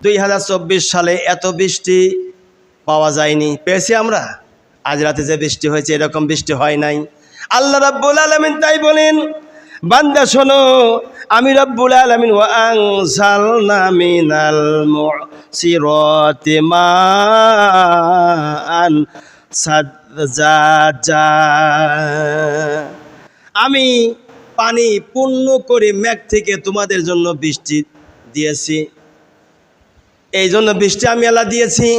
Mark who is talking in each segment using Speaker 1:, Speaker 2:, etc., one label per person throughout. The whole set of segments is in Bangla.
Speaker 1: দুই হাজার চব্বিশ সালে এত বৃষ্টি পাওয়া যায়নি। পেয়েছি আমরা? আজ রাতে যে বৃষ্টি হয়েছে, এরকম বৃষ্টি হয় নাই। আল্লাহ রাব্বুল আলমিন তাই বলেন, বান্দা শোনো, আমি রব্বুল আলমিন ওয়াংসালনা মিনাল মুসিরাতি মান আমি পানি পূর্ণ করে মেঘ থেকে তোমাদের জন্য বৃষ্টি দিয়েছি। এই জন্য বৃষ্টি আমি আল্লাহ দিয়েছি।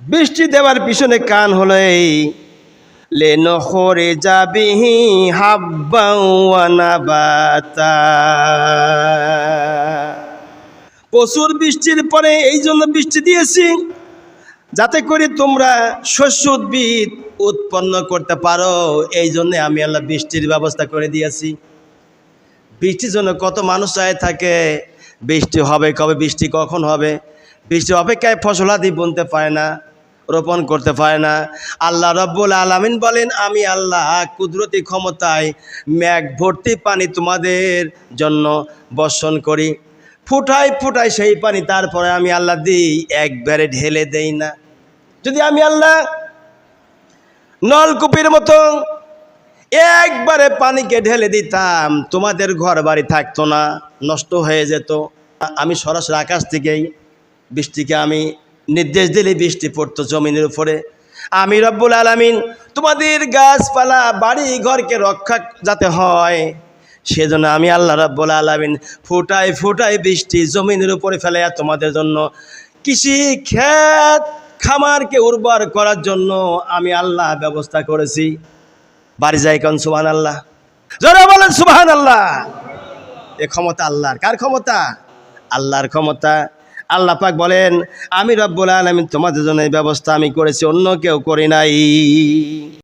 Speaker 1: বৃষ্টি দেওয়ার পিছনে কান হলো এই লে নহরে যাবিহি হাব্বাওয়ানাবাতা প্রচুর বৃষ্টির পরে এই জন্য বৃষ্টি দিয়েছি, যাতে করে তোমরা শস্য উদ্ভিদ উৎপন্ন করতে পারো। এই জন্য আমি আল্লাহ বৃষ্টির ব্যবস্থা করে দিয়েছি। বৃষ্টির জন্য কত মানুষ চায় থাকে বৃষ্টি হবে, কবে বৃষ্টি কখন হবে? বৃষ্টি অপেক্ষায় ফসলাদি বুনতে পারে না, রোপণ করতে পারে না। আল্লাহ রব্বুল আলামিন বলেন, আমি আল্লাহ কুদরতি ক্ষমতায় ম্যাঘ ভর্তি পানি তোমাদের জন্য বর্ষণ করি। ফুটাই ফুটাই সেই পানি তারপরে আমি আল্লাহ দিই, একবারে ঢেলে দেই না। যদি আমি আল্লাহ নলকূপের মতো একবারে পানিকে ঢেলে দিতাম, তোমাদের ঘর বাড়ি থাকতো না, নষ্ট হয়ে যেত। আমি সরাসরি আকাশ থেকেই বৃষ্টিকে আমি নির্দেশ দিলে বৃষ্টি পড়তো জমিনের উপরে। আমি রব্বুল আলামিন, তোমাদের গাছপালা, বাড়ি ঘরকে রক্ষা যাতে হয়, সেজন্য আমি আল্লাহ রব্বুল আলামিন ফুটাই ফুটাই বৃষ্টি জমিনের উপরে ফেলে তোমাদের জন্য কৃষি ক্ষেত খামারকে উর্বর করার জন্য আমি আল্লাহ ব্যবস্থা করেছি। বাড়ি যায় কন সুবাহ আল্লাহ জোরে বলেন সুবাহান আল্লাহ এ ক্ষমতা আল্লাহর। কার ক্ষমতা? আল্লাহর ক্ষমতা। আল্লাহ পাক বলেন, আমি রব্বুল আলমিন তোমাদের জন্য এই ব্যবস্থা আমি করেছি, অন্য কেউ করি নাই।